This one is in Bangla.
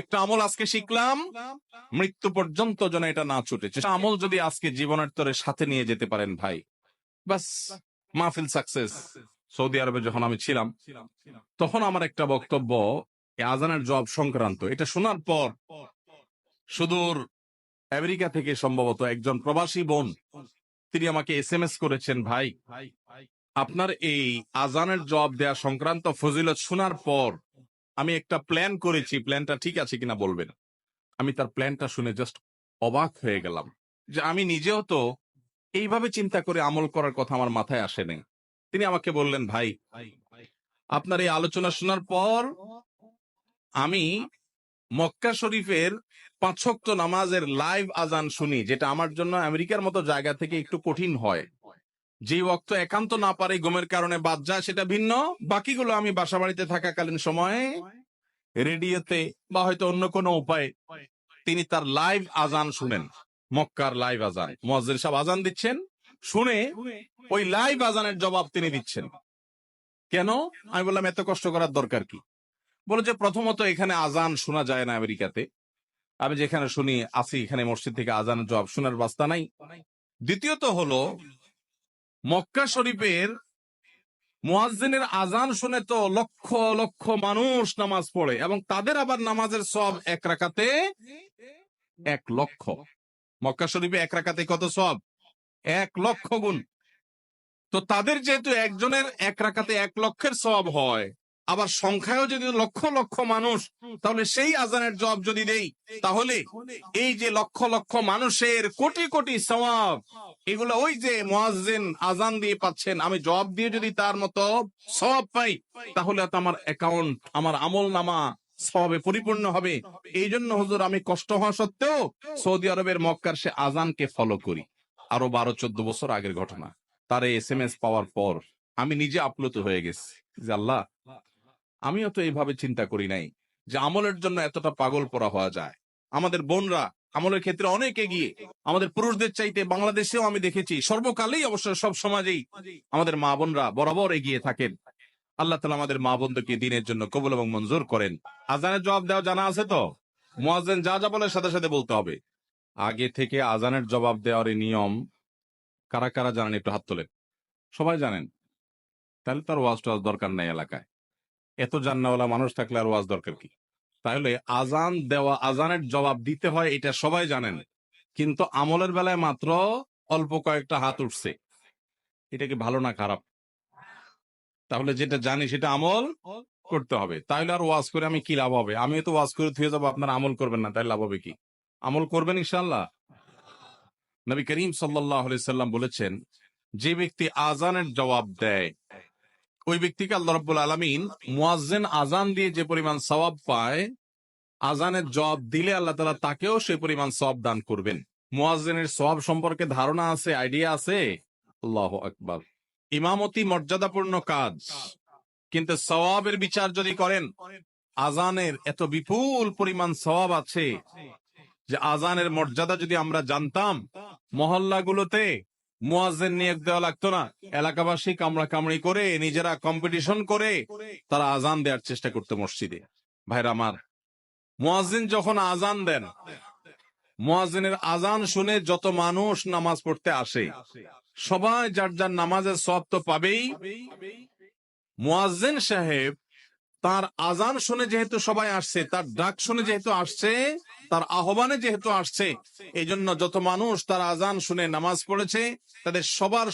একটা আমল আজকে শিখলাম। মৃত্যু পর্যন্ত যেন এটা না ছুটে। আমল যদি আজকে জীবনের তরে সাথে নিয়ে যেতে পারেন ভাই বাস মাহফিল সাকসেস সৌদি আরবে যখন আমি ছিলাম, তখন আমার একটা বক্তব্য আজানের জব সংক্রান্ত। এটা শোনার পর সুদূর আমেরিকা থেকে সম্ভবত একজন প্রবাসী বোন, তিনি আমাকে এস এম এস করেছেন, ভাই, আপনার এই আজানের জব দেয়া সংক্রান্ত ফজিলত শোনার পর আমি একটা প্ল্যান করেছি প্ল্যানটা ঠিক আছে কিনা বলবেন? আমি তার প্ল্যানটা শুনে জাস্ট অবাক হয়ে গেলাম যে আমি নিজেও তো এইভাবে চিন্তা করে আমল করার কথা আমার মাথায় আসেনি তিনি আমাকে বললেন, ভাই, আপনার এই আলোচনা শোনার পর আমি মক্কা শরীফের পাঁচক্ত নামাজের লাইভ আজান শুনি, যেটা আমার জন্য আমেরিকার মতো জায়গা থেকে একটু কঠিন হয়। যে ওক্ত একান্ত না পারে ঘুমের কারণে বাদ যায়, সেটা ভিন্ন। বাকিগুলো আমি বাসা বাড়িতে থাকাকালীন সময়ে রেডিওতে বা হয়তো অন্য কোনো উপায়ে তিনি তার লাইভ আজান শুনেন। মক্কার লাইভ আজান। মজ্জের সাহেব আজান দিচ্ছেন, শুনে ওই লাইভ আজানের জবাব তিনি দিচ্ছেন। কেন? আমি বললাম, এত কষ্ট করার দরকার কি? বলে যে প্রথমত এখানে আজান শোনা যায় না আমেরিকাতে। আমি যেখানে শুনি আসি এখানে মসজিদ থেকে আজানের জবাব শোনার বাস্তা নাই। দ্বিতীয়ত হলো মক্কা শরীফের মোয়াজ্জিনের আজান শুনে তো লক্ষ লক্ষ মানুষ নামাজ পড়ে এবং তাদের আবার নামাজের সব এক রাখাতে এক লক্ষ। মক্কা শরীফে এক রাখাতে কত সব এক লক্ষ গুণ। তো তাদের যেহেতু একজনের এক রাখাতে এক লক্ষের সব হয় আবার সংখ্যায়ও যদি লক্ষ লক্ষ মানুষ, তাহলে সেই আজানের জব যদি দেই, তাহলে এই যে লক্ষ লক্ষ মানুষের কোটি কোটি সওয়াব, এগুলো ওই যে মুয়াজ্জিন আজান দিয়ে পাচ্ছেন, আমি জব দিয়ে যদি তার মতো সওয়াব পাই, তাহলে তো আমার অ্যাকাউন্ট আমার আমল নামা সবে পরিপূর্ণ হবে। এই জন্য হুজুর আমি কষ্ট হওয়া সত্ত্বেও সৌদি আরবের মক্কার সে আজানকে ফলো করি। আরও বারো, চোদ্দ বছর আগের ঘটনা। তার এস এম এস পাওয়ার পর আমি নিজে আপ্লুত হয়ে গেছি যে আল্লাহ আমিও তো এইভাবে চিন্তা করি নাই যে আমলের জন্য এতটা পাগল পড়া হওয়া যায়। আমাদের বোনরা আমলের ক্ষেত্রে অনেক এগিয়ে। আমাদের পুরুষদের চাইতে বাংলাদেশেও আমি দেখেছি, সর্বকালেই অবশ্য সব সমাজেই আমাদের মা বোনরা বরাবর এগিয়ে থাকেন। আল্লাহ তালা আমাদের মা বোনদেরকে দিনের জন্য কবুল এবং মঞ্জুর করেন। আজানের জবাব দেওয়া জানা আছে তো? মোয়াজেন যা যা বলে সাথে সাথে বলতে হবে। আগে থেকে আজানের জবাব দেওয়ার এই নিয়ম কারা কারা জানেন একটু হাত তোলেন। সবাই জানেন। তাহলে তার ওয়াজ টোয়াজ দরকার নাই এলাকায়। এত জান্নাওয়ালা মানুষ থাকলে আর ওয়াজ দরকার কি? তাহলে আজান দেওয়া আজানের জবাব দিতে হয়, এটা সবাই জানেন। কিন্তু আমলের বেলায় মাত্র অল্প কয়েকটা হাত উঠছে। এটা কি ভালো না খারাপ? তাহলে যেটা জানি সেটা আমল করতে হবে। তাহলে আর ওয়াজ করে আমি কি লাভ হবে? আমি তো ওয়াজ করে থুয়ে যাব, আপনার আমল করবেন না তাই লাভ হবে কি? আমল করবেন ইনশাল্লাহ নবী করিম সাল্লাহ সাল্লাম বলেছেন, যে ব্যক্তি আজানের জবাব দেয় ওই ব্যক্তিকে আল্লাহ রব্বুল আলমিন মুয়াজ্জেন আজান দিয়ে যে পরিমাণ সওয়াব পায় আজানের জবাব দিলে আল্লাহ তালা তাকেও সেই পরিমাণ সওয়াব দান করবেন। মুয়াজ্জেনের সওয়াব সম্পর্কে ধারণা আছে আইডিয়া আছে? আল্লাহ আকবার। ইমামতি মর্যাদাপূর্ণ কাজ। কিন্তু সওয়াবের বিচার যদি করেন আজানের এত বিপুল পরিমাণ সওয়াব আছে যে আজানের মর্যাদা যদি আমরা জানতাম মহল্লাগুলোতে মুয়াজ্জেন নিয়োগ দেওয়া লাগতো না। এলাকাবাসী কামড়া কামড়ি করে নিজেরা কম্পিটিশন করে তারা আজান দেওয়ার চেষ্টা করতো মসজিদে। ভাইরা আমার, মুয়াজ্জিন যখন আজান দেন, মুয়াজ্জিনের আজান শুনে যত মানুষ নামাজ পড়তে আসে, সবাই যার যার নামাজের সব তো পাবেই। মুয়াজ্জিন সাহেব তার আজান শুনে যেহেতু সবাই আসছে, তার ডাক শুনে যেহেতু আসছে, তার আহ্বানে যেহেতু আসছে এই যত মানুষ তার আজান শুনে নামাজ পড়েছে, তাদের সবার